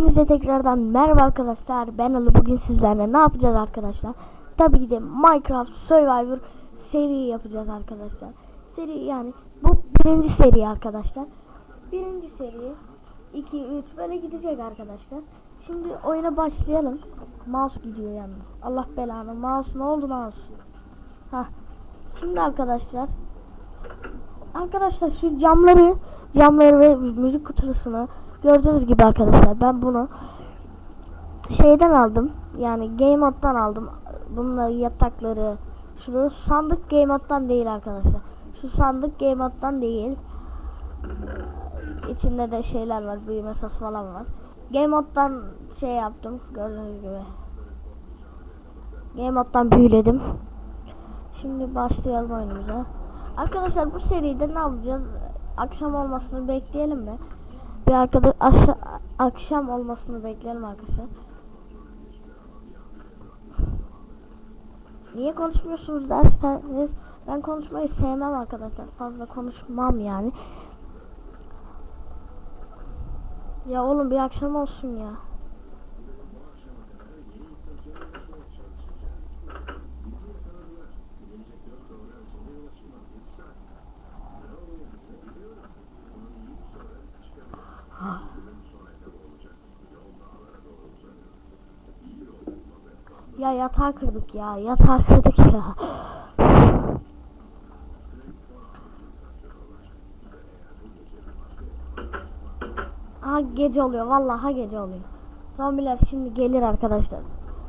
Hepinize tekrardan merhaba arkadaşlar. Ben Ali bugün sizlerle ne yapacağız arkadaşlar? Tabii ki de Minecraft Survivor seri yapacağız arkadaşlar. Seri yani bu birinci seri arkadaşlar. Birinci seri 2 3 böyle gidecek arkadaşlar. Şimdi oyuna başlayalım. Mouse gidiyor yalnız. Allah belanı. Mouse ne oldu mouse? Hah. Şimdi arkadaşlar Arkadaşlar şu camları camları ve müzik kutusunu gördüğünüz gibi arkadaşlar ben bunu şeyden aldım. Yani Game Mode'dan aldım. Bununla yatakları şunu sandık Game Mode'dan değil arkadaşlar. Şu sandık Game Mode'dan değil. İçinde de şeyler var. Büyüme sası falan var. Game Mode'dan şey yaptım. Gördüğünüz gibi. Game Mode'dan büyüledim. Şimdi başlayalım oyunumuza. Arkadaşlar bu seride ne yapacağız? Akşam olmasını bekleyelim mi? Bir arkadaş aşa- akşam olmasını bekleyelim arkadaşlar. Niye konuşmuyorsunuz derseniz ben konuşmayı sevmem arkadaşlar. Fazla konuşmam yani. Ya oğlum bir akşam olsun ya. Ya yatağı kırdık ya. Yatağı kırdık ya. Ha gece oluyor. Vallahi ha gece oluyor. Zombiler şimdi gelir arkadaşlar.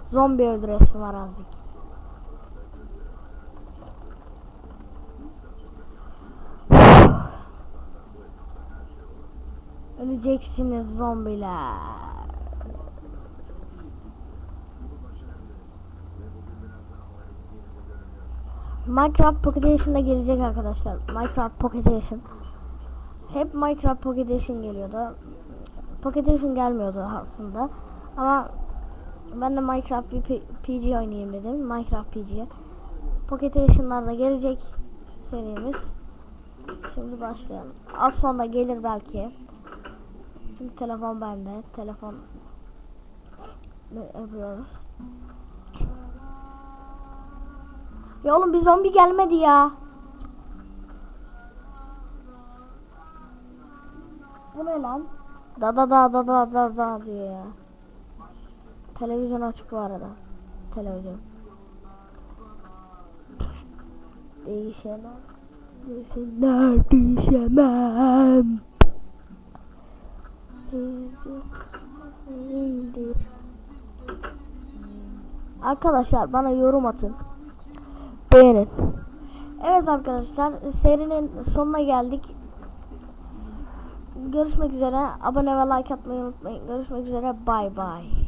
Zombi öldü resmi var azıcık. Öleceksiniz zombiler. Minecraft Pocket Edition'da gelecek arkadaşlar. Minecraft Pocket Edition. Hep Minecraft Pocket Edition geliyordu. Pocket Edition gelmiyordu aslında. Ama ben de Minecraft bir PG oynayayım dedim. Minecraft PG. Pocket Edition'larda gelecek serimiz. Şimdi başlayalım. Az sonra gelir belki. Şimdi telefon bende. Telefon Ne yapıyoruz. Ya oğlum bir zombi gelmedi ya. Bu ne lan? Da da da da da da da diyor ya. Televizyon açık bu arada. Televizyon. Değişemem. Değişemem. Değişemem. Arkadaşlar bana yorum atın. Beğenin. Evet arkadaşlar serinin sonuna geldik. Görüşmek üzere. Abone ve like atmayı unutmayın. Görüşmek üzere. Bay bay.